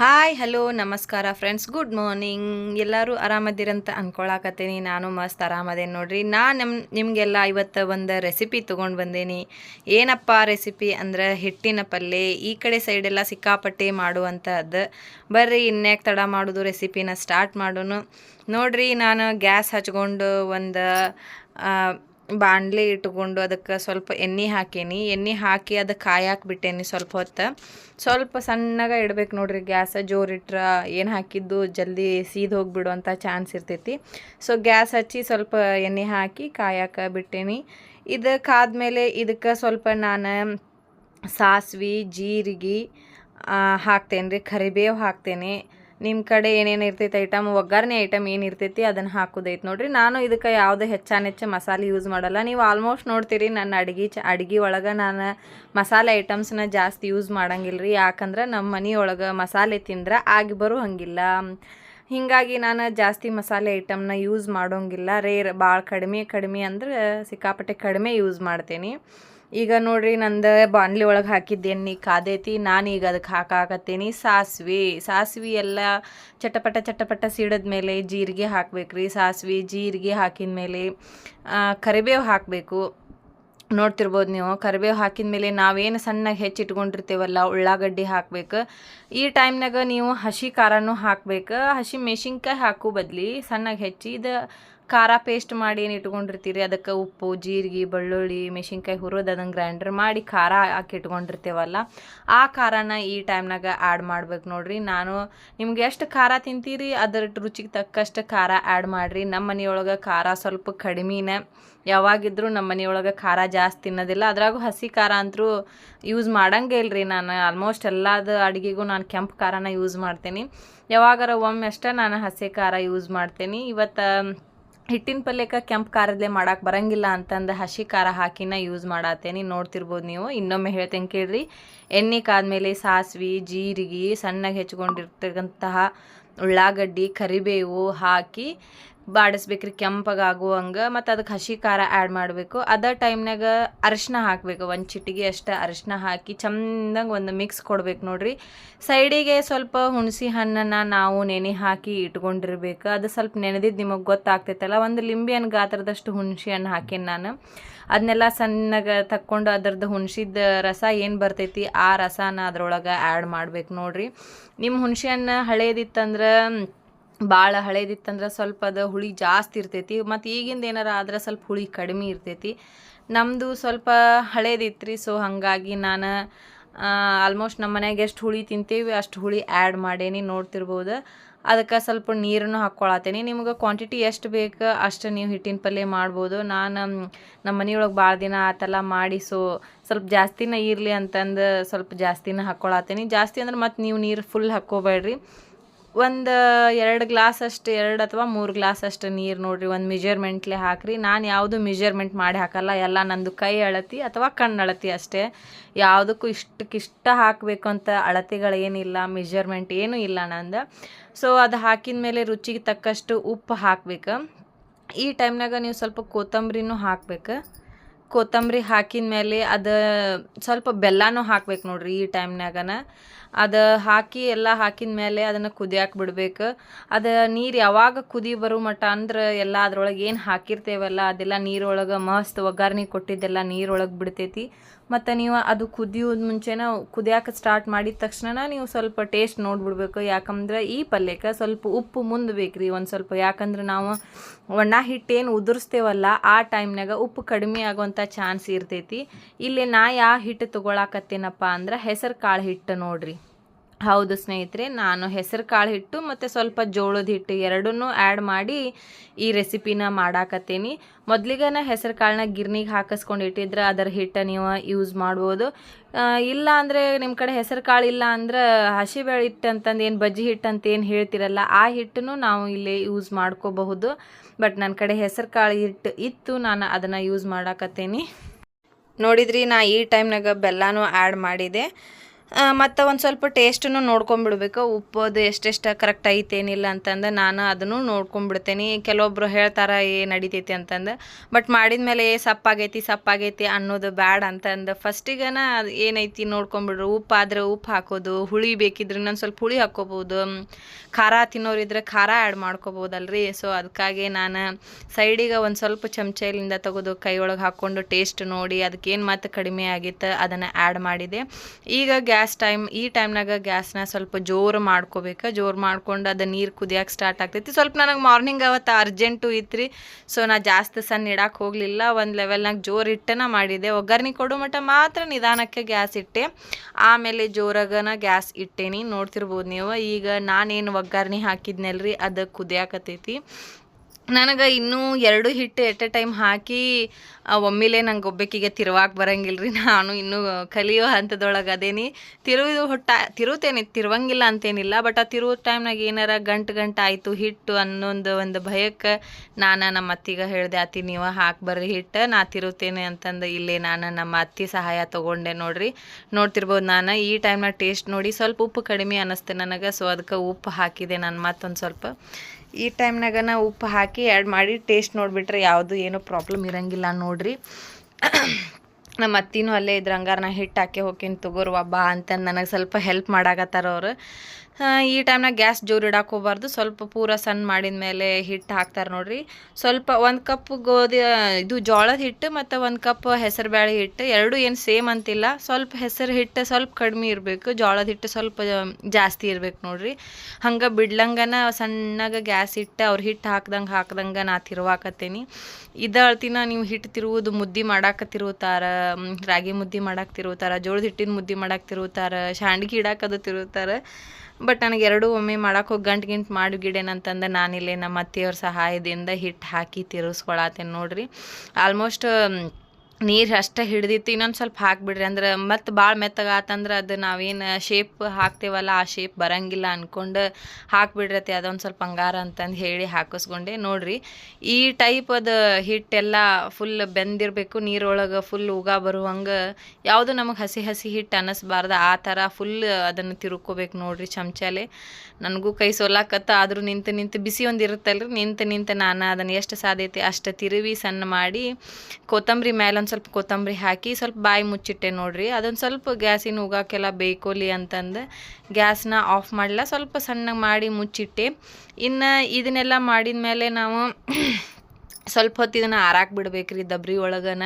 Hi hello ನಮಸ್ಕಾರ friends good morning ಎಲ್ಲರೂ ಆರಾಮದಿರಂತ ಅನ್ಕೊಳಕತ್ತೀನಿ. ನಾನು ಮಸ್ತ್ ಆರಾಮದೇನಿ ನೋಡ್ರಿ. ನಾ ನಮ್ಮ ನಿಮಗೆಲ್ಲ ಇವತ್ತು ಒಂದು ರೆಸಿಪಿ ತೊಗೊಂಡು ಬಂದೇನಿ. ಏನಪ್ಪ ರೆಸಿಪಿ ಅಂದ್ರೆ ಹಿಟ್ಟಿನ ಪಲ್ಯ. ಈ ಕಡೆ ಸೈಡೆಲ್ಲ ಸಿಕ್ಕಾಪಟ್ಟೆ ಮಾಡುವಂಥದ್ದು ಬರ್ರಿ ಇನ್ಯಾಕೆ ತಡ ಮಾಡೋದು ರೆಸಿಪಿನ ಸ್ಟಾರ್ಟ್ ಮಾಡೋನು. ನೋಡ್ರಿ, ನಾನು ಗ್ಯಾಸ್ ಹಚ್ಕೊಂಡು ಒಂದು ಬಾಣಲೆ ಇಟ್ಕೊಂಡು ಅದಕ್ಕೆ ಸ್ವಲ್ಪ ಎಣ್ಣೆ ಹಾಕೀನಿ. ಎಣ್ಣೆ ಹಾಕಿ ಅದು ಬಿಟ್ಟೇನಿ ಸ್ವಲ್ಪ ಹೊತ್ತು. ಸ್ವಲ್ಪ ಸಣ್ಣಗೆ ಇಡ್ಬೇಕು ನೋಡ್ರಿ ಗ್ಯಾಸ್ ಜೋರಿಟ್ರೆ ಏನು ಹಾಕಿದ್ದು ಜಲ್ದಿ ಸೀದ್ ಹೋಗಿಬಿಡುವಂಥ ಚಾನ್ಸ್ ಇರ್ತೈತಿ. ಸೊ ಗ್ಯಾಸ್ ಹಚ್ಚಿ ಸ್ವಲ್ಪ ಎಣ್ಣೆ ಹಾಕಿ ಕಾಯಕ್ಕೆ ಬಿಟ್ಟೇನಿ. ಇದಕ್ಕಾದ್ಮೇಲೆ ಇದಕ್ಕೆ ಸ್ವಲ್ಪ ನಾನು ಸಾಸ್ವೆ, ಜೀರಿಗೆ ಹಾಕ್ತೇನೆ ರೀ ಕರಿಬೇವು ಹಾಕ್ತೇನೆ. ನಿಮ್ಮ ಕಡೆ ಏನೇನು ಇರ್ತೈತೆ ಐಟಮ್ ಒಗ್ಗರಣೆ ಐಟಮ್ ಏನು ಇರ್ತೈತಿ ಅದನ್ನು ಹಾಕೋದೈತೆ ನೋಡಿರಿ. ನಾನು ಇದಕ್ಕೆ ಯಾವುದೇ ಹೆಚ್ಚಾನೆಚ್ಚ ಮಸಾಲೆ ಯೂಸ್ ಮಾಡಲ್ಲ. ನೀವು ಆಲ್ಮೋಸ್ಟ್ ನೋಡ್ತೀರಿ ನನ್ನ ಅಡ್ಗೆ ಚ, ಅಡ್ಗೆ ಒಳಗೆ ನಾನು ಮಸಾಲೆ ಐಟಮ್ಸ್ನ ಜಾಸ್ತಿ ಯೂಸ್ ಮಾಡಂಗಿಲ್ಲ ರೀ ಯಾಕಂದ್ರೆ ನಮ್ಮ ಮನೆಯೊಳಗೆ ಮಸಾಲೆ ತಿಂದ್ರೆ ಆಗಿ ಬರೋ ಹಂಗಿಲ್ಲ ಹೀಗಾಗಿ ನಾನು ಜಾಸ್ತಿ ಮಸಾಲೆ ಐಟಮ್ನ ಯೂಸ್ ಮಾಡೋಂಗಿಲ್ಲ. ರೇರ್ ಭಾಳ ಕಡಿಮೆ ಕಡಿಮೆ ಅಂದ್ರೆ ಸಿಕ್ಕಾಪಟ್ಟೆ ಕಡಿಮೆ ಯೂಸ್ ಮಾಡ್ತೀನಿ. ಈಗ ನೋಡ್ರಿ ನಂದು ಬಾಣಲಿ ಒಳಗೆ ಹಾಕಿದ್ದೇನೆ ಕಾದೈತಿ, ನಾನು ಈಗ ಅದಕ್ಕೆ ಹಾಕಾಕತ್ತೀನಿ ಸಾಸ್ವೆ ಸಾಸ್ವೆ ಎಲ್ಲ ಚಟಪಟ ಚಟಪಟ ಸೀಡದ ಮೇಲೆ ಜೀರಿಗೆ ಹಾಕ್ಬೇಕ್ರಿ. ಸಾಸ್ವೆ ಜೀರಿಗೆ ಹಾಕಿದ ಮೇಲೆ ಕರಿಬೇವು ಹಾಕಬೇಕು. ನೋಡ್ತಿರ್ಬೋದು ನೀವು, ಕರಿಬೇವು ಹಾಕಿದ ಮೇಲೆ ನಾವೇನು ಸಣ್ಣಗೆ ಹೆಚ್ಚಿಟ್ಕೊಂಡಿರ್ತೇವಲ್ಲ, ಉಳ್ಳಾಗಡ್ಡಿ ಹಾಕ್ಬೇಕು. ಈ ಟೈಮ್ನಾಗ ನೀವು ಹಸಿ ಖಾರನೂ ಹಾಕ್ಬೇಕು. ಹಸಿ ಮೆಣಸಿನ್ಕಾಯಿ ಹಾಕೋ ಬದ್ಲಿ ಸಣ್ಣಗೆ ಹೆಚ್ಚಿ, ಇದು ಖಾರ ಪೇಸ್ಟ್ ಮಾಡಿ ಏನು ಇಟ್ಕೊಂಡಿರ್ತೀರಿ? ಅದಕ್ಕೆ ಉಪ್ಪು, ಜೀರಿಗೆ, ಬೆಳ್ಳುಳ್ಳಿ, ಮೆಣಸಿನ್ಕಾಯಿ ಹುರಿದು ಅದನ್ನು ಗ್ರೈಂಡರ್ ಮಾಡಿ ಖಾರ ಹಾಕಿ ಇಟ್ಕೊಂಡಿರ್ತೇವಲ್ಲ, ಆ ಖಾರನ ಈ ಟೈಮ್ನಾಗ ಆ್ಯಡ್ ಮಾಡ್ಬೇಕು ನೋಡ್ರಿ. ನಾನು ನಿಮ್ಗೆ ಎಷ್ಟು ಖಾರ ತಿಂತೀರಿ? ಅದರ ರುಚಿಗೆ ತಕ್ಕಷ್ಟು ಖಾರ ಆ್ಯಡ್ ಮಾಡಿರಿ. ನಮ್ಮ ಮನೆಯೊಳಗೆ ಖಾರ ಸ್ವಲ್ಪ ಕಡಿಮೆನೇ. ಯಾವಾಗಿದ್ರೂ ನಮ್ಮ ಮನೆಯೊಳಗೆ ಖಾರ ಜಾಸ್ತಿ ತಿನ್ನೋದಿಲ್ಲ. ಅದ್ರಾಗೂ ಹಸಿ ಖಾರ ಅಂತರೂ ಯೂಸ್ ಮಾಡಂಗೆ ಇಲ್ರಿ ನಾನು. ಆಲ್ಮೋಸ್ಟ್ ಎಲ್ಲದ ಅಡುಗೆಗೂ ನಾನು ಕೆಂಪು ಖಾರನ ಯೂಸ್ ಮಾಡ್ತೀನಿ. ಯಾವಾಗಾರ ಒಮ್ಮೆ ಅಷ್ಟೇ ನಾನು ಹಸಿ ಖಾರ ಯೂಸ್ ಮಾಡ್ತೀನಿ. ಇವತ್ತು ಹಿಟ್ಟಿನ ಪಲ್ಯಕ್ಕೆ ಕೆಂಪು ಖಾರದಲ್ಲೇ ಮಾಡಕ್ಕೆ ಬರಂಗಿಲ್ಲ ಅಂತಂದು ಹಸಿ ಖಾರ ಹಾಕಿನ ಯೂಸ್ ಮಾಡತ್ತೇನಿ ನೋಡ್ತಿರ್ಬೋದು ನೀವು. ಇನ್ನೊಮ್ಮೆ ಹೇಳ್ತೇನೆ ಕೇಳ್ರಿ. ಎಣ್ಣೆ ಕಾದ್ಮೇಲೆ ಸಾಸ್ವಿ, ಜೀರಿಗೆ, ಸಣ್ಣಗೆ ಹೆಚ್ಕೊಂಡಿರ್ತಕ್ಕಂತಹ ಉಳ್ಳಾಗಡ್ಡಿ, ಕರಿಬೇವು ಹಾಕಿ ಬಾಡಿಸ್ಬೇಕ್ರಿ ಕೆಂಪಗಾಗುವಂಗೆ ಮತ್ತು ಅದಕ್ಕೆ ಹಸಿ ಖಾರ ಆ್ಯಡ್ ಮಾಡಬೇಕು. ಅದ ಟೈಮ್ನಾಗ ಅರಿಶಿನ ಹಾಕಬೇಕು, ಒಂದು ಚಿಟಿಗೆ ಅಷ್ಟು ಅರಿಶಿನ ಹಾಕಿ ಚಂದಂಗೆ ಒಂದು ಮಿಕ್ಸ್ ಕೊಡ್ಬೇಕು ನೋಡ್ರಿ. ಸೈಡಿಗೆ ಸ್ವಲ್ಪ ಹುಣಸಿ ಹಣ್ಣನ್ನು ನಾವು ನೆನೆ ಹಾಕಿ ಇಟ್ಕೊಂಡಿರ್ಬೇಕು. ಅದು ಸ್ವಲ್ಪ ನೆನೆದಿದ್ದು ನಿಮಗೆ ಗೊತ್ತಾಗ್ತೈತಲ್ಲ, ಒಂದು ಲಿಂಬೆಹಣ್ಣು ಗಾತ್ರದಷ್ಟು ಹುಣಸಿ ಹಣ್ಣು ಹಾಕೀನಿ ನಾನು. ಅದನ್ನೆಲ್ಲ ಸಣ್ಣಗೆ ತಕ್ಕೊಂಡು ಅದರದ್ದು ಹುಣಸಿದ ರಸ ಏನು ಬರ್ತೈತಿ, ಆ ರಸನ ಅದರೊಳಗೆ ಆ್ಯಡ್ ಮಾಡ್ಬೇಕು ನೋಡ್ರಿ. ನಿಮ್ಮ ಹುಣಸೆ ಹಣ್ಣು ಹಳೇದಿತ್ತಂದ್ರೆ ಭಾಳ ಹಳೇದಿತ್ತಂದ್ರೆ ಸ್ವಲ್ಪ ಅದು ಹುಳಿ ಜಾಸ್ತಿ ಇರ್ತೈತಿ, ಮತ್ತು ಈಗಿಂದ ಏನಾರ ಆದ್ರೆ ಸ್ವಲ್ಪ ಹುಳಿ ಕಡಿಮೆ ಇರ್ತೈತಿ. ನಮ್ಮದು ಸ್ವಲ್ಪ ಹಳೇದಿತ್ತು ರೀ ಸೊ ಹಾಗಾಗಿ ನಾನು ಆಲ್ಮೋಸ್ಟ್ ನಮ್ಮ ಮನೆಯಾಗ ಎಷ್ಟು ಹುಳಿ ತಿಂತೀವಿ ಅಷ್ಟು ಹುಳಿ ಆ್ಯಡ್ ಮಾಡೇನಿ ನೋಡ್ತಿರ್ಬೋದು. ಅದಕ್ಕೆ ಸ್ವಲ್ಪ ನೀರನ್ನು ಹಾಕ್ಕೊಳತ್ತೇನೆ. ನಿಮ್ಗೆ ಕ್ವಾಂಟಿಟಿ ಎಷ್ಟು ಬೇಕು ಅಷ್ಟು ನೀವು ಹಿಟ್ಟಿನ ಪಲ್ಯ ಮಾಡ್ಬೋದು. ನಾನು ನಮ್ಮ ಮನೆಯೊಳಗೆ ಭಾಳ ದಿನ ಆತಲ್ಲ ಮಾಡಿ ಸೊ ಸ್ವಲ್ಪ ಜಾಸ್ತಿನ ಇರಲಿ ಅಂತಂದು ಸ್ವಲ್ಪ ಜಾಸ್ತಿನ ಹಾಕ್ಕೊಳತ್ತೇನೆ. ಜಾಸ್ತಿ ಅಂದ್ರೆ ಮತ್ತು ನೀವು ನೀರು ಫುಲ್ ಹಾಕ್ಕೋಬೇಡ್ರಿ. ಒಂದು ಎರಡು ಗ್ಲಾಸ್ ಅಷ್ಟು, ಎರಡು ಅಥವಾ ಮೂರು ಗ್ಲಾಸ್ ಅಷ್ಟು ನೀರು ನೋಡಿರಿ, ಒಂದು ಮೆಜರ್ಮೆಂಟ್ಲೆ ಹಾಕಿರಿ. ನಾನು ಯಾವುದು ಮೆಜರ್ಮೆಂಟ್ ಮಾಡಿ ಹಾಕಲ್ಲ, ಎಲ್ಲ ನಂದು ಕೈ ಅಳತಿ ಅಥವಾ ಕಣ್ಣು ಅಳತಿ ಅಷ್ಟೇ. ಯಾವುದಕ್ಕೂ ಇಷ್ಟಕ್ಕಿಷ್ಟ ಹಾಕಬೇಕು ಅಂತ ಅಳತೆಗಳೇನಿಲ್ಲ ಮೆಜರ್ಮೆಂಟ್ ಏನೂ ಇಲ್ಲ ನಂದು. ಸೊ ಅದು ಹಾಕಿದ ಮೇಲೆ ರುಚಿಗೆ ತಕ್ಕಷ್ಟು ಉಪ್ಪು ಹಾಕ್ಬೇಕು. ಈ ಟೈಮ್ನಾಗ ನೀವು ಸ್ವಲ್ಪ ಕೊತ್ತಂಬರಿನೂ ಹಾಕ್ಬೇಕು. ಕೊತ್ತಂಬರಿ ಹಾಕಿದ ಮೇಲೆ ಅದು ಸ್ವಲ್ಪ ಬೆಲ್ಲನೂ ಹಾಕ್ಬೇಕು ನೋಡ್ರಿ ಈ ಟೈಮ್ನಾಗನ ಅದು ಹಾಕಿ ಎಲ್ಲ ಹಾಕಿದ ಮೇಲೆ ಅದನ್ನು ಕುದಿಯಾಕೆ ಬಿಡ್ಬೇಕು. ಅದು ನೀರು ಯಾವಾಗ ಕುದಿ ಬರೋ ಮಟ್ಟ ಅಂದ್ರೆ ಎಲ್ಲ ಅದ್ರೊಳಗೆ ಏನು ಹಾಕಿರ್ತೇವಲ್ಲ, ಅದೆಲ್ಲ ನೀರೊಳಗೆ ಮಸ್ತ್ ಒಗ್ಗರಣೆ ಕೊಟ್ಟಿದ್ದೆಲ್ಲ ನೀರೊಳಗೆ ಬಿಡ್ತೈತಿ. ಮತ್ತು ನೀವು ಅದು ಕುದಿಯೋದು ಮುಂಚೆನ ಕುದಿಯಾಕೆ ಸ್ಟಾರ್ಟ್ ಮಾಡಿದ ತಕ್ಷಣ ನೀವು ಸ್ವಲ್ಪ ಟೇಸ್ಟ್ ನೋಡಿಬಿಡ್ಬೇಕು. ಯಾಕಂದ್ರೆ ಈ ಪಲ್ಯಕ್ಕೆ ಸ್ವಲ್ಪ ಉಪ್ಪು ಮುಂದೆ ಬೇಕು ರೀ ಒಂದು ಸ್ವಲ್ಪ. ಯಾಕಂದ್ರೆ ನಾವು ಒಣ ಹಿಟ್ಟೇನು ಉದುರಿಸ್ತೇವಲ್ಲ, ಆ ಟೈಮ್ನಾಗ ಉಪ್ಪು ಕಡಿಮೆ ಆಗುವಂಥ ಚಾನ್ಸ್ ಇರ್ತೈತಿ. ಇಲ್ಲಿ ನಾ ಯಾವ ಹಿಟ್ಟು ತೊಗೊಳಕತ್ತೇನಪ್ಪ ಅಂದ್ರೆ ಹೆಸರು ಕಾಳು ಹಿಟ್ಟು ನೋಡ್ರಿ. ಹೌದು ಸ್ನೇಹಿತರೆ, ನಾನು ಹೆಸರು ಕಾಳು ಹಿಟ್ಟು ಮತ್ತು ಸ್ವಲ್ಪ ಜೋಳದ ಹಿಟ್ಟು ಎರಡನ್ನೂ ಆ್ಯಡ್ ಮಾಡಿ ಈ ರೆಸಿಪಿನ ಮಾಡಾಕತ್ತೀನಿ. ಮೊದಲಿಗೆ ಹೆಸರು ಕಾಳನ್ನ ಗಿರ್ನಿಗೆ ಹಾಕಿಸ್ಕೊಂಡು ಇಟ್ಟಿದ್ರೆ ಅದರ ಹಿಟ್ಟು ನೀವು ಯೂಸ್ ಮಾಡ್ಬೋದು. ಇಲ್ಲ ಅಂದರೆ ನಿಮ್ಮ ಕಡೆ ಹೆಸರು ಕಾಳು ಇಲ್ಲ ಅಂದ್ರೆ ಹಸಿಬೇಳೆ ಹಿಟ್ಟು ಅಂತಂದು ಏನು ಬಜ್ಜಿ ಹಿಟ್ಟು ಅಂತ ಏನು ಹೇಳ್ತಿರಲ್ಲ, ಆ ಹಿಟ್ಟನ್ನು ನಾವು ಇಲ್ಲಿ ಯೂಸ್ ಮಾಡ್ಕೋಬಹುದು. ಬಟ್ ನನ್ನ ಕಡೆ ಹೆಸರು ಕಾಳು ಹಿಟ್ಟು ಇತ್ತು, ನಾನು ಅದನ್ನು ಯೂಸ್ ಮಾಡಾಕತ್ತೀನಿ. ನೋಡಿದ್ರಿ, ನಾ ಈ ಟೈಮ್ನಾಗ ಬೆಲ್ಲನೂ ಆ್ಯಡ್ ಮಾಡಿದೆ. ಮತ್ತು ಒಂದು ಸ್ವಲ್ಪ ಟೇಸ್ಟನ್ನು ನೋಡ್ಕೊಂಬಿಡ್ಬೇಕು. ಉಪ್ಪು ಎಷ್ಟೆಷ್ಟು ಕರೆಕ್ಟ್ ಐತೇನಿಲ್ಲ ಅಂತಂದು ನಾನು ಅದನ್ನು ನೋಡ್ಕೊಂಬಿಡ್ತೇನೆ. ಕೆಲವೊಬ್ರು ಹೇಳ್ತಾರೆ, ಏ, ನಡಿತೈತಿ ಅಂತಂದು. ಬಟ್ ಮಾಡಿದ ಮೇಲೆ ಏ, ಸಪ್ಪಾಗೈತಿ ಸಪ್ಪಾಗೈತಿ ಅನ್ನೋದು ಬ್ಯಾಡ್ ಅಂತಂದು. ಫಸ್ಟಿಗನ ಅದು ಏನೈತಿ ನೋಡ್ಕೊಂಬಿಡ್ರು. ಉಪ್ಪು ಆದರೆ ಉಪ್ಪು ಹಾಕೋದು, ಹುಳಿ ಬೇಕಿದ್ರೆ ನಾನು ಸ್ವಲ್ಪ ಹುಳಿ ಹಾಕ್ಕೋಬೋದು ಖಾರ ತಿನ್ನೋರಿದ್ರೆ ಖಾರ ಆ್ಯಡ್ ಮಾಡ್ಕೋಬೋದಲ್ರಿ ಸೊ ಅದಕ್ಕಾಗಿ ನಾನು ಸೈಡಿಗೆ ಒಂದು ಸ್ವಲ್ಪ ಚಮಚೆಯಿಂದ ತೆಗೆದು ಕೈಯೊಳಗೆ ಒಳಗೆ ಹಾಕ್ಕೊಂಡು ಟೇಸ್ಟ್ ನೋಡಿ, ಅದಕ್ಕೇನು ಮತ್ತು ಕಡಿಮೆ ಆಗಿತ್ತು ಅದನ್ನು ಆ್ಯಡ್ ಮಾಡಿದೆ. ಈಗ ಗ್ಯಾಸ್ ಟೈಮ್ ಈ ಟೈಮ್ನಾಗ ಗ್ಯಾಸ್ನ ಸ್ವಲ್ಪ ಜೋರು ಮಾಡ್ಕೋಬೇಕು. ಜೋರು ಮಾಡ್ಕೊಂಡು ಅದು ನೀರು ಕುದಿಯಕ್ಕೆ ಸ್ಟಾರ್ಟ್ ಆಗ್ತೈತಿ. ಸ್ವಲ್ಪ ನನಗೆ ಮಾರ್ನಿಂಗ್ ಅವತ್ತು ಅರ್ಜೆಂಟು ಇತ್ತು ರೀ ಸೊ ನಾ ಜಾಸ್ತಿ ಸಣ್ಣ ಇಡಕ್ಕೆ ಹೋಗಲಿಲ್ಲ. ಒಂದು ಲೆವೆಲ್ನಾಗ ಜೋರು ಇಟ್ಟನ ಮಾಡಿದೆ. ಒಗ್ಗರ್ಣಿ ಕೊಡೋ ಮಟ್ಟ ಮಾತ್ರ ನಿಧಾನಕ್ಕೆ ಗ್ಯಾಸ್ ಇಟ್ಟೆ. ಆಮೇಲೆ ಜೋರಾಗನ ಗ್ಯಾಸ್ ಇಟ್ಟೇನಿ. ನೋಡ್ತಿರ್ಬೋದು ನೀವು. ಈಗ ನಾನೇನು ಒಗ್ಗರ್ಣೆ ಹಾಕಿದ್ನಲ್ರಿ? ಅದು ಕುದಿಯಾಕತೈತಿ. ನನಗೆ ಇನ್ನೂ ಎರಡು ಹಿಟ್ಟು ಎಟ್ ಎ ಟೈಮ್ ಹಾಕಿ ಒಮ್ಮೆಲೆ ನಂಗೆ ಒಬ್ಬಕ್ಕಿಗೆ ತಿರುವಾಕ್ ಬರಂಗಿಲ್ಲ ರೀ ನಾನು ಇನ್ನೂ ಕಲಿಯೋ ಹಂತದೊಳಗೆ ಅದೇನಿ. ತಿರುವುದು ಹೊಟ್ಟ, ತಿರುತೇನೆ, ತಿರುವಂಗಿಲ್ಲ ಅಂತೇನಿಲ್ಲ, ಬಟ್ ಆ ತಿರುವ ಟೈಮ್ನಾಗ ಏನಾರ ಗಂಟು ಗಂಟು ಆಯಿತು, ಹಿಟ್ಟು ಅನ್ನೊಂದು ಒಂದು ಭಯಕ್ಕೆ ನಾನು ನಮ್ಮ ಅತ್ತಿಗೆ ಹೇಳಿದೆ, ಅತ್ತಿ, ನೀವು ಹಾಕಿ ಬರ್ರಿ ಹಿಟ್ಟು, ನಾ ತಿರುತ್ತೇನೆ ಅಂತಂದು ಇಲ್ಲೇ ನಾನು ನಮ್ಮ ಅತ್ತಿ ಸಹಾಯ ತೊಗೊಂಡೆ ನೋಡ್ರಿ. ನೋಡ್ತಿರ್ಬೋದು ನಾನು, ಈ ಟೈಮ್ನಾಗ ಟೇಸ್ಟ್ ನೋಡಿ ಸ್ವಲ್ಪ ಉಪ್ಪು ಕಡಿಮೆ ಅನ್ನಿಸ್ತೆ ನನಗೆ, ಸೊ ಅದಕ್ಕೆ ಉಪ್ಪು ಹಾಕಿದೆ, ನಾನು ಮತ್ತೊಂದು ಸ್ವಲ್ಪ. ಈ ಟೈಮ್ನಾಗ ನಾವು ಉಪ್ಪು ಹಾಕಿ ಆ್ಯಡ್ ಮಾಡಿ ಟೇಸ್ಟ್ ನೋಡಿಬಿಟ್ರೆ ಯಾವುದು ಏನೂ ಪ್ರಾಬ್ಲಮ್ ಇರಂಗಿಲ್ಲ ನೋಡ್ರಿ. ನಮ್ಮ ಅತ್ತಿನೂ ಅಲ್ಲೇ ಇದ್ರಂಗಾರ ನಾ ಹಿಟ್ಟು ಹಾಕಿ ಹೋಗ್ತೀನಿ ತಗೋರು ಬಾ ಅಂತ ನನಗೆ ಸ್ವಲ್ಪ ಹೆಲ್ಪ್ ಮಾಡಾಕತ್ತಾರ ಅವ್ರು. ಈ ಟೈಮ್ನಾಗ ಗ್ಯಾಸ್ ಜೋರು ಇಡಕ್ಕೆ ಹೋಗ್ಬಾರ್ದು. ಸ್ವಲ್ಪ ಪೂರ ಸಣ್ಣ ಮಾಡಿದ ಮೇಲೆ ಹಿಟ್ಟು ಹಾಕ್ತಾರೆ ನೋಡ್ರಿ. ಸ್ವಲ್ಪ ಒಂದು ಕಪ್ ಗೋಧಿ ಇದು ಜೋಳದ ಹಿಟ್ಟು ಮತ್ತು ಒಂದು ಕಪ್ ಹೆಸರು ಬೇಳೆ ಹಿಟ್ಟು, ಎರಡೂ ಏನು ಸೇಮ್ ಅಂತಿಲ್ಲ. ಸ್ವಲ್ಪ ಹೆಸರು ಹಿಟ್ಟು ಸ್ವಲ್ಪ ಕಡಿಮೆ ಇರಬೇಕು. ಜೋಳದ ಹಿಟ್ಟು ಸ್ವಲ್ಪ ಜಾಸ್ತಿ ಇರಬೇಕು ನೋಡ್ರಿ. ಹಂಗೆ ಬಿಡ್ಲಂಗನ ಸಣ್ಣಗೆ ಗ್ಯಾಸ್ ಇಟ್ಟು ಅವ್ರು ಹಿಟ್ಟು ಹಾಕ್ದಂಗೆ ಹಾಕ್ದಂಗೆ ನಾ ತಿರುವಾಕತ್ತೀನಿ. ಇದು ಅಳ್ತಿನ ನೀವು ಹಿಟ್ಟು ತಿರುವುದು ಮುದ್ದೆ ಮಾಡಾಕ ತಿರುವುತಾರ ರಾಗಿ ಮುದ್ದೆ ಮಾಡಕ್ಕೆ ತಿರುವುತಾರ ಜೋಳದ ಹಿಟ್ಟಿನ ಮುದ್ದೆ ಮಾಡಕ್ಕೆ ತಿರುವುತಾರ ಶಾಂಡ್ಗಿ ಇಡಾಕದು ತಿರುವುತಾರ ಬಟ್ ನನಗೆ ಎರಡೂ ಒಮ್ಮೆ ಮಾಡಕ್ಕೆ ಹೋಗಿ ಗಂಟು ಗಿಂಟು ಮಾಡಿ ಗಿಡೇನಂತಂದು ನಾನಿಲ್ಲೇ ನಮ್ಮ ಅತ್ತೆಯವ್ರ ಸಹಾಯದಿಂದ ಹಿಟ್ಟು ಹಾಕಿ ತಿರುಗಿಸ್ಕೊಳತ್ತೇನೆ ನೋಡಿರಿ. ಆಲ್ಮೋಸ್ಟ್ ನೀರು ಅಷ್ಟೇ ಹಿಡ್ದಿತ್ತು, ಇನ್ನೊಂದು ಸ್ವಲ್ಪ ಹಾಕಿಬಿಡ್ರಿ. ಅಂದ್ರೆ ಮತ್ತೆ ಭಾಳ ಮೆತ್ತಗೆ ಆತಂದ್ರೆ ಅದು ನಾವೇನು ಶೇಪ್ ಹಾಕ್ತೇವಲ್ಲ, ಆ ಶೇಪ್ ಬರಂಗಿಲ್ಲ ಅಂದ್ಕೊಂಡು ಹಾಕಿಬಿಡ್ರತಿ. ಅದೊಂದು ಸ್ವಲ್ಪ ಹಂಗಾರ ಅಂತಂದು ಹೇಳಿ ಹಾಕಿಸ್ಕೊಂಡೆ. ನೋಡ್ರಿ, ಈ ಟೈಪ್ ಅದು ಹಿಟ್ಟೆಲ್ಲ ಫುಲ್ ಬೆಂದಿರಬೇಕು. ನೀರೊಳಗೆ ಫುಲ್ ಉಗ ಬರುವಂಗೆ ಯಾವುದು ನಮಗೆ ಹಸಿ ಹಸಿ ಹಿಟ್ಟು ಅನ್ನಿಸ್ಬಾರ್ದು ಆ ಥರ ಫುಲ್ ಅದನ್ನು ತಿರುಕೋಬೇಕು ನೋಡ್ರಿ ಚಮಚಲೆ. ನನಗೂ ಕೈ ಸೋಲಾಕತ್ತ, ಆದರೂ ನಿಂತು ನಿಂತು ಬಿಸಿ ಒಂದು ಇರುತ್ತಲ್ರಿ, ನಿಂತು ನಿಂತು ನಾನು ಅದನ್ನು ಎಷ್ಟು ಸಾಧ್ಯತೆ ಅಷ್ಟು ತಿರುವಿ ಸಣ್ಣ ಮಾಡಿ ಕೊತ್ತಂಬರಿ ಮೇಲೆ ಒಂದು ಸ್ವಲ್ಪ ಕೊತ್ತಂಬರಿ ಹಾಕಿ ಸ್ವಲ್ಪ ಬಾಯಿ ಮುಚ್ಚಿಟ್ಟೆ ನೋಡ್ರಿ. ಅದೊಂದು ಸ್ವಲ್ಪ ಗ್ಯಾಸಿನ ಉಗಾಕೆಲ್ಲ ಬೇಕೋಲಿ ಅಂತಂದು ಗ್ಯಾಸ್ನ ಆಫ್ ಮಾಡಲ್ಲ ಸ್ವಲ್ಪ ಸಣ್ಣಗೆ ಮಾಡಿ ಮುಚ್ಚಿಟ್ಟೆ. ಇನ್ನು ಇದನ್ನೆಲ್ಲ ಮಾಡಿದ ಮೇಲೆ ನಾವು ಸ್ವಲ್ಪ ಹೊತ್ತು ಇದನ್ನು ಆರಾಕ್ ಬಿಡ್ಬೇಕ್ರಿ ದಬ್ರಿ ಒಳಗನ.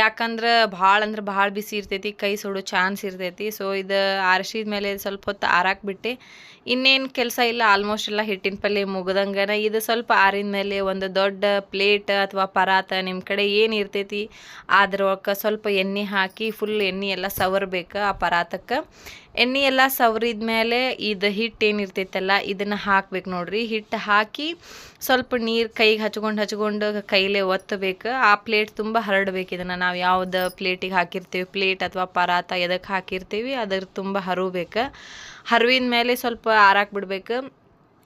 ಯಾಕಂದ್ರೆ ಭಾಳ ಅಂದ್ರೆ ಭಾಳ ಬಿಸಿ ಇರ್ತೈತಿ, ಕೈ ಸುಡೋ ಚಾನ್ಸ್ ಇರ್ತೈತಿ. ಸೊ ಇದು ಆರಿಸಿದ ಮೇಲೆ ಸ್ವಲ್ಪ ಹೊತ್ತು ಆರಾಕ್ ಬಿಟ್ಟೆ. ಇನ್ನೇನು ಕೆಲಸ ಇಲ್ಲ ಆಲ್ಮೋಸ್ಟ್ ಎಲ್ಲ ಹಿಟ್ಟಿನ ಪಲ್ಯ ಮುಗ್ದಂಗನ ಇದು ಸ್ವಲ್ಪ ಆರಿದ ಮೇಲೆ ಒಂದು ದೊಡ್ಡ ಪ್ಲೇಟ್ ಅಥವಾ ಪರಾತ ನಿಮ್ಮ ಕಡೆ ಏನು ಇರ್ತೈತಿ ಅದ್ರೊಳಗೆ ಸ್ವಲ್ಪ ಎಣ್ಣೆ ಹಾಕಿ ಫುಲ್ ಎಣ್ಣೆ ಎಲ್ಲ ಸವರ್ಬೇಕು ಆ ಪರಾತಕ್ಕೆ. ಎಣ್ಣೆ ಎಲ್ಲ ಸವರಿದ ಮೇಲೆ ಇದು ಹಿಟ್ಟು ಏನಿರ್ತೈತಲ್ಲ ಇದನ್ನು ಹಾಕ್ಬೇಕು ನೋಡ್ರಿ. ಹಿಟ್ಟು ಹಾಕಿ ಸ್ವಲ್ಪ ನೀರು ಕೈಗೆ ಹಚ್ಕೊಂಡು ಹಚ್ಕೊಂಡು ಕೈಲೇ ಒತ್ತಬೇಕು. ಆ ಪ್ಲೇಟ್ ತುಂಬ ಹರಡ್ಬೇಕು ಇದನ್ನು. ನಾವು ಯಾವ್ದು ಪ್ಲೇಟಿಗೆ ಹಾಕಿರ್ತೀವಿ ಪ್ಲೇಟ್ ಅಥವಾ ಪರಾತ ಎದಕ್ಕೆ ಹಾಕಿರ್ತೀವಿ, ಅದ್ರ ತುಂಬ ಹರಬೇಕು. ಹರಿವಿನ ಮೇಲೆ ಸ್ವಲ್ಪ ಆರಾಕ್ ಬಿಡ್ಬೇಕು.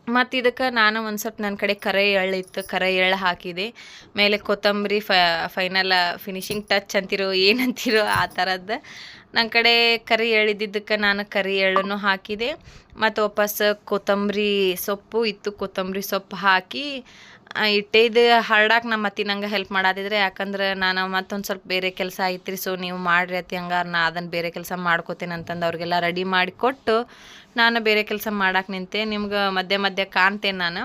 ಮತ್ತು ಇದಕ್ಕೆ ನಾನು ಒಂದು ಸ್ವಲ್ಪ ನನ್ನ ಕಡೆ ಕರೆ ಎಳ್ಳು ಇತ್ತು, ಕರೆ ಎಳ್ಳು ಹಾಕಿದೆ. ಮೇಲೆ ಕೊತ್ತಂಬರಿ ಫೈನಲ್ ಫಿನಿಶಿಂಗ್ ಟಚ್ ಅಂತಿರೋ, ಏನಂತಿರೋ ಆ ಥರದ್ದು ನನ್ನ ಕಡೆ ಕರಿ ಎಳಿದಿದ್ದಕ್ಕೆ ನಾನು ಕರಿ ಎಳ್ಳನ್ನು ಹಾಕಿದೆ. ಮತ್ತು ವಾಪಸ್ ಕೊತ್ತಂಬರಿ ಸೊಪ್ಪು ಇತ್ತು, ಕೊತ್ತಂಬರಿ ಸೊಪ್ಪು ಹಾಕಿ ಆ, ಹರಡಾಕ ಇದು ನಮ್ಮ ಅತ್ತಿ ನಂಗೆ ಹೆಲ್ಪ್ ಮಾಡಾದಿದ್ರೆ ಯಾಕಂದ್ರೆ ನಾನು ಮತ್ತೊಂದು ಸ್ವಲ್ಪ ಬೇರೆ ಕೆಲಸ ಐತ್ರಿ ಸೊ ನೀವು ಮಾಡಿರಿ ಅತ್ತಿ ಹಂಗಾರೆ ನಾ ಅದನ್ನು ಬೇರೆ ಕೆಲಸ ಮಾಡ್ಕೋತೀನಿ ಅಂತಂದು ಅವ್ರಿಗೆಲ್ಲ ರೆಡಿ ಮಾಡಿ ಕೊಟ್ಟು ನಾನು ಬೇರೆ ಕೆಲಸ ಮಾಡಕ್ಕೆ ನಿಂತೆ ನಿಮ್ಗೆ ಮಧ್ಯೆ ಮಧ್ಯೆ ಕಾಣ್ತೇನೆ ನಾನು.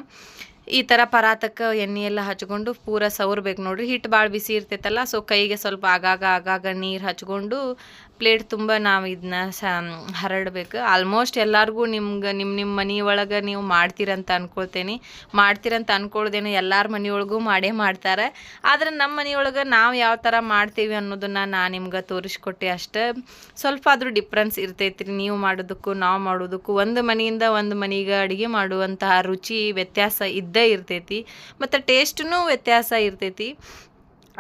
ಈ ಥರ ಪರಾತಕ್ಕೆ ಎಣ್ಣೆ ಎಲ್ಲ ಹಚ್ಕೊಂಡು ಪೂರ ಸವರ್ಬೇಕು ನೋಡ್ರಿ ಹಿಟ್ಟು ಭಾಳ ಬಿಸಿ ಇರ್ತೈತಲ್ಲ ಸೊ ಕೈಗೆ ಸ್ವಲ್ಪ ಆಗಾಗ ಆಗಾಗ ನೀರು ಹಚ್ಕೊಂಡು ಪ್ಲೇಟ್ ತುಂಬ ನಾವು ಇದನ್ನ ಸ ಹರಡಬೇಕು. ಆಲ್ಮೋಸ್ಟ್ ಎಲ್ಲರಿಗೂ ನಿಮ್ಗೆ ನಿಮ್ಮ ನಿಮ್ಮ ಮನೆ ಒಳಗೆ ನೀವು ಮಾಡ್ತೀರಂತ ಅನ್ಕೊಳ್ತೇನೆ. ಮಾಡ್ತೀರಂತ ಅನ್ಕೊಳ್ದೇನೆ ಎಲ್ಲರ ಮನೆಯೊಳಗೂ ಮಾಡೇ ಮಾಡ್ತಾರೆ. ಆದರೆ ನಮ್ಮ ಮನೆಯೊಳಗೆ ನಾವು ಯಾವ ಥರ ಮಾಡ್ತೀವಿ ಅನ್ನೋದನ್ನು ನಾನು ನಿಮ್ಗೆ ತೋರಿಸ್ಕೊಟ್ಟೆ ಅಷ್ಟೇ. ಸ್ವಲ್ಪ ಆದರೂ ಡಿಫ್ರೆನ್ಸ್ ಇರ್ತೈತ್ರಿ. ನೀವು ಮಾಡೋದಕ್ಕೂ ನಾವು ಮಾಡೋದಕ್ಕೂ. ಒಂದು ಮನೆಯಿಂದ ಒಂದು ಮನೆಗೆ ಅಡುಗೆ ಮಾಡುವಂತಹ ರುಚಿ ವ್ಯತ್ಯಾಸ ಇದ್ದೇ ಇರ್ತೈತಿ. ಮತ್ತು ಟೇಸ್ಟೂ ವ್ಯತ್ಯಾಸ ಇರ್ತೈತಿ.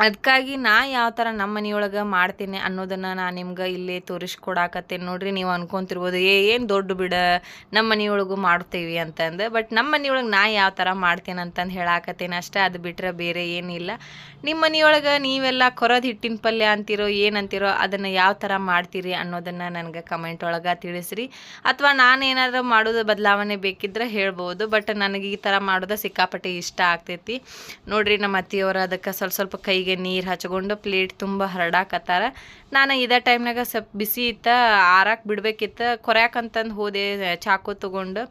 ಅದಕ್ಕಾಗಿ ನಾ ಯಾವ ಥರ ನಮ್ಮ ಮನೆಯೊಳಗೆ ಮಾಡ್ತೀನಿ ಅನ್ನೋದನ್ನು ನಾನು ನಿಮ್ಗೆ ಇಲ್ಲಿ ತೋರಿಸ್ಕೊಡಾಕತ್ತೇನೆ. ನೋಡ್ರಿ ನೀವು ಅನ್ಕೊಂತಿರ್ಬೋದು, ಏ, ಏನು ದೊಡ್ಡ ಬಿಡ ನಮ್ಮ ಮನೆಯೊಳಗೂ ಮಾಡ್ತೀವಿ ಅಂತಂದು. ಬಟ್ ನಮ್ಮ ಮನೆಯೊಳಗೆ ನಾ ಯಾವ ಥರ ಮಾಡ್ತೀನಿ ಅಂತಂದು ಹೇಳಾಕತ್ತೇನೆ. ಅಷ್ಟೇ ಅದು ಬಿಟ್ಟರೆ ಬೇರೆ ಏನಿಲ್ಲ ನಿಮ್ಮ ಮನೆಯೊಳಗೆ ನೀವೆಲ್ಲ ಕೊರದ ಹಿಟ್ಟಿನ ಪಲ್ಯ ಅಂತಿರೋ ಏನಂತಿರೋ ಅದನ್ನು ಯಾವ ಥರ ಮಾಡ್ತೀರಿ ಅನ್ನೋದನ್ನು ನನಗೆ ಕಮೆಂಟ್ ಒಳಗೆ ತಿಳಿಸ್ರಿ. ಅಥವಾ ನಾನು ಏನಾದರೂ ಮಾಡೋದು ಬದಲಾವಣೆ ಬೇಕಿದ್ರೆ ಹೇಳ್ಬೋದು ಬಟ್ ನನಗೆ ಈ ಥರ ಮಾಡೋದು ಸಿಕ್ಕಾಪಟ್ಟೆ ಇಷ್ಟ ಆಗ್ತೈತಿ. ನೋಡ್ರಿ ನಮ್ಮ ಅತ್ತಿಯವರು ಅದಕ್ಕೆ ಸ್ವಲ್ಪ ಸ್ವಲ್ಪ ಕೈಗೆ ನೀರು ಹಚ್ಕೊಂಡು ಪ್ಲೇಟ್ ತುಂಬ ಹರಡಾಕತ್ತಾರ. ನಾನು ಇದೇ ಟೈಮ್ನಾಗ ಸ್ವಲ್ಪ ಬಿಸಿ ಇತ್ತ, ಆರಾಕ್ ಬಿಡ್ಬೇಕಿತ್ತು, ಕೊರ್ಯಾಕಂತಂದು ಹೋದೆ ಚಾಕು ತೊಗೊಂಡು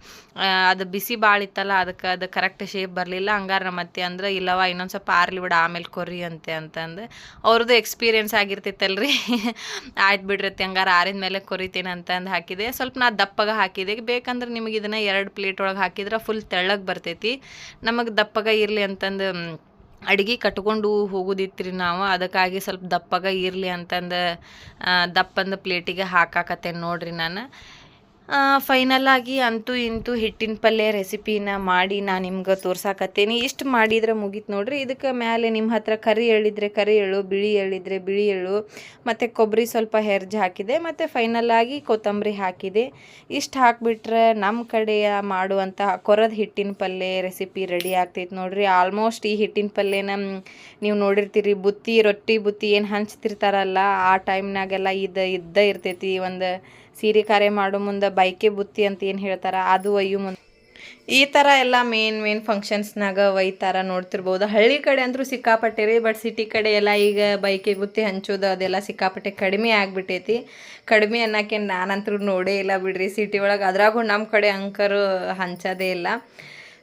ಅದು ಬಿಸಿ ಭಾಳ ಇತ್ತಲ್ಲ, ಅದಕ್ಕೆ ಅದು ಕರೆಕ್ಟ್ ಶೇಪ್ ಬರಲಿಲ್ಲ. ಹಂಗಾರೆ ನಮ್ಮ ಅತ್ತೆ ಅಂದ್ರೆ ಇಲ್ಲವ ಇನ್ನೊಂದು ಸ್ವಲ್ಪ ಆರ್ಲಿ ಬಿಡ, ಆಮೇಲೆ ಕೊರ್ರಿ ಅಂತೆ ಅಂತಂದು. ಅವ್ರದ್ದು ಎಕ್ಸ್ಪೀರಿಯನ್ಸ್ ಆಗಿರ್ತಿತ್ತಲ್ರಿ. ಆಯ್ತು ಬಿಡ್ರತ್ತೆ ಹಂಗಾರೆ ಆರಿದ ಮೇಲೆ ಕೊರಿತೀನಿ ಅಂತಂದು ಹಾಕಿದೆ. ಸ್ವಲ್ಪ ನಾ ದಪ್ಪಗ ಹಾಕಿದೆ. ಬೇಕಂದ್ರೆ ನಿಮಗೆ ಇದನ್ನು ಎರಡು ಪ್ಲೇಟ್ ಒಳಗೆ ಹಾಕಿದ್ರೆ ಫುಲ್ ತೆಳ್ಳಗೆ ಬರ್ತೈತಿ. ನಮಗೆ ದಪ್ಪಗ ಇರಲಿ ಅಂತಂದು ಅಡ್ಗೆ ಕಟ್ಕೊಂಡು ಹೋಗೋದಿತ್ರಿ ನಾವು. ಅದಕ್ಕಾಗಿ ಸ್ವಲ್ಪ ದಪ್ಪಗ ಇರಲಿ ಅಂತಂದು ದಪ್ಪಂದು ಪ್ಲೇಟಿಗೆ ಹಾಕಾಕತ್ತೇನೆ ನೋಡ್ರಿ ನಾನು. ಫೈನಲ್ ಆಗಿ ಅಂತೂ ಇಂತೂ ಹಿಟ್ಟಿನ ಪಲ್ಯ ರೆಸಿಪಿನ ಮಾಡಿ ನಾನು ನಿಮ್ಗೆ ತೋರ್ಸಾಕತ್ತೇನಿ. ಇಷ್ಟು ಮಾಡಿದ್ರೆ ಮುಗೀತು ನೋಡ್ರಿ. ಇದಕ್ಕೆ ಮೇಲೆ ನಿಮ್ಮ ಹತ್ರ ಕರಿ ಎಳಿದ್ರೆ ಕರಿ ಎಳು ಬಿಳಿ ಎಳಿದ್ರೆ ಬಿಳಿ ಎಳು ಮತ್ತು ಕೊಬ್ಬರಿ ಸ್ವಲ್ಪ ಹೆರ್ಜ್ ಹಾಕಿದೆ, ಮತ್ತು ಫೈನಲ್ ಆಗಿ ಕೊತ್ತಂಬರಿ ಹಾಕಿದೆ. ಇಷ್ಟು ಹಾಕಿಬಿಟ್ರೆ ನಮ್ಮ ಕಡೆಯ ಮಾಡುವಂಥ ಕೊರದ ಹಿಟ್ಟಿನ ಪಲ್ಯ ರೆಸಿಪಿ ರೆಡಿ ಆಗ್ತೈತೆ ನೋಡ್ರಿ. ಆಲ್ಮೋಸ್ಟ್ ಈ ಹಿಟ್ಟಿನ ಪಲ್ಯನ ನೀವು ನೋಡಿರ್ತೀರಿ, ಬುತ್ತಿ, ರೊಟ್ಟಿ, ಬುತ್ತಿ ಏನು ಹಂಚ್ತಿರ್ತಾರಲ್ಲ, ಆ ಟೈಮ್ನಾಗೆಲ್ಲ ಇದು, ಇದ್ದ ಇರ್ತೈತಿ, ಒಂದು ಸೀರೆ ಕಾರ್ಯ ಮಾಡೋ ಮುಂದೆ ಬೈಕೆ ಬುತ್ತಿ ಅಂತ ಏನು ಹೇಳ್ತಾರೆ? ಅದು ಒಯ್ಯು ಮುಂದೆ. ಈ ಥರ ಎಲ್ಲ ಮೇನ್ ಮೇನ್ ಫಂಕ್ಷನ್ಸ್ನಾಗ ಒಯ್ತಾರ ನೋಡ್ತಿರ್ಬೋದು. ಹಳ್ಳಿ ಕಡೆ ಅಂದರೂ ಸಿಕ್ಕಾಪಟ್ಟೆ ರೀ ಬಟ್ ಸಿಟಿ ಕಡೆ ಎಲ್ಲ ಈಗ ಬೈಕಿ ಬುತ್ತಿ ಹಂಚೋದು ಅದೆಲ್ಲ ಸಿಕ್ಕಾಪಟ್ಟೆ ಕಡಿಮೆ ಆಗಿಬಿಟ್ಟೈತಿ. ಕಡಿಮೆ ಅನ್ನೋಕೆ ನಾನಂತರೂ ನೋಡೇ ಇಲ್ಲ ಬಿಡ್ರಿ. ಸಿಟಿ ಒಳಗೆ ಅದ್ರಾಗೂ ನಮ್ಮ ಕಡೆ ಅಂಕರು ಹಂಚೋದೇ ಇಲ್ಲ.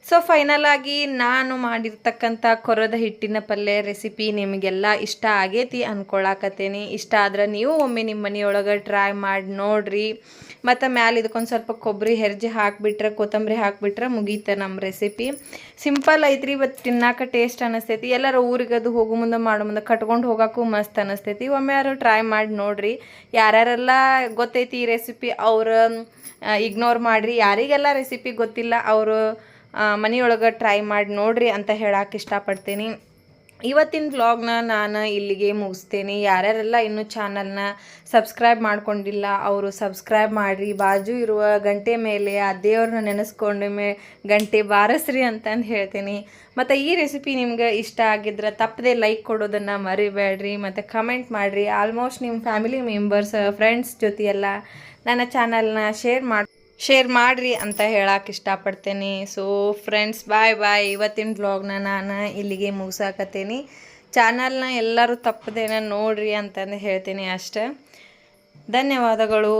ಸೊ ಫೈನಲ್ ಆಗಿ ನಾನು ಮಾಡಿರ್ತಕ್ಕಂಥ ಕೊರದ ಹಿಟ್ಟಿನ ಪಲ್ಯ ರೆಸಿಪಿ ನಿಮಗೆಲ್ಲ ಇಷ್ಟ ಆಗೈತಿ ಅಂದ್ಕೊಳಕತ್ತೇನೆ ಇಷ್ಟ ಆದ್ರೆ ನೀವು ಒಮ್ಮೆ ನಿಮ್ಮ ಮನೆಯೊಳಗೆ ಟ್ರೈ ಮಾಡಿ ನೋಡ್ರಿ. ಮತ್ತು ಮ್ಯಾಲೆ ಇದಕ್ಕೊಂದು ಸ್ವಲ್ಪ ಕೊಬ್ಬರಿ ಹೆರ್ಜಿ ಹಾಕಿಬಿಟ್ರೆ, ಕೊತ್ತಂಬರಿ ಹಾಕಿಬಿಟ್ರೆ ಮುಗೀತ ನಮ್ಮ ರೆಸಿಪಿ ಸಿಂಪಲ್ ಐತ್ರಿ ಬಟ್ ತಿನ್ನಾಕ ಟೇಸ್ಟ್ ಅನ್ನಿಸ್ತೈತಿ ಎಲ್ಲರ ಊರಿಗೆ ಅದು ಹೋಗೋ ಮುಂದೆ ಮಾಡೋ ಮುಂದೆ ಕಟ್ಕೊಂಡು ಹೋಗೋಕ್ಕೂ ಮಸ್ತ್ ಅನ್ನಿಸ್ತೈತಿ ಒಮ್ಮೆ ಯಾರು ಟ್ರೈ ಮಾಡಿ ನೋಡ್ರಿ. ಯಾರ್ಯಾರೆಲ್ಲ ಗೊತ್ತೈತಿ ಈ ರೆಸಿಪಿ ಅವ್ರು ಇಗ್ನೋರ್ ಮಾಡಿರಿ. ಯಾರಿಗೆಲ್ಲ ರೆಸಿಪಿ ಗೊತ್ತಿಲ್ಲ, ಅವರು ಮನೆಯೊಳಗೆ ಟ್ರೈ ಮಾಡಿ ನೋಡ್ರಿ ಅಂತ ಹೇಳಕ್ಕೆ ಇಷ್ಟಪಡ್ತೀನಿ. ಇವತ್ತಿನ ವ್ಲಾಗ್ನ ನಾನು ಇಲ್ಲಿಗೆ ಮುಗಿಸ್ತೇನೆ. ಯಾರ್ಯಾರೆಲ್ಲ ಇನ್ನೂ ಚಾನಲ್ನ ಸಬ್ಸ್ಕ್ರೈಬ್ ಮಾಡ್ಕೊಂಡಿಲ್ಲ, ಅವರು ಸಬ್ಸ್ಕ್ರೈಬ್ ಮಾಡಿರಿ. ಬಾಜು ಇರುವ ಗಂಟೆ ಮೇಲೆ ಆ ದೇವ್ರನ್ನ ನೆನೆಸ್ಕೊಂಡು ಮೇ ಗಂಟೆ ಬಾರಿಸ್ರಿ ಅಂತಂದು ಹೇಳ್ತೀನಿ. ಮತ್ತು ಈ ರೆಸಿಪಿ ನಿಮ್ಗೆ ಇಷ್ಟ ಆಗಿದ್ರೆ ತಪ್ಪದೆ ಲೈಕ್ ಕೊಡೋದನ್ನು ಮರಿಬೇಡ್ರಿ. ಮತ್ತು ಕಮೆಂಟ್ ಮಾಡಿರಿ. ಆಲ್ಮೋಸ್ಟ್ ನಿಮ್ಮ ಫ್ಯಾಮಿಲಿ ಮೆಂಬರ್ಸ್ ಫ್ರೆಂಡ್ಸ್ ಜೊತೆ ಎಲ್ಲ ನನ್ನ ಚಾನಲ್ನ ಶೇರ್ ಮಾಡಿ ಶೇರ್ ಮಾಡಿರಿ ಅಂತ ಹೇಳಕ್ಕೆ ಇಷ್ಟಪಡ್ತೇನೆ. ಸೊ ಫ್ರೆಂಡ್ಸ್ ಬಾಯ್ ಬಾಯ್ ಇವತ್ತಿನ ಬ್ಲಾಗ್ನ ನಾನು ಇಲ್ಲಿಗೆ ಮುಗಿಸಾಕತ್ತೇನೆ. ಚಾನಲ್ನ ಎಲ್ಲರೂ ತಪ್ಪದೇನ ನೋಡ್ರಿ ಅಂತಂದು ಹೇಳ್ತೀನಿ ಅಷ್ಟೆ. ಧನ್ಯವಾದಗಳು.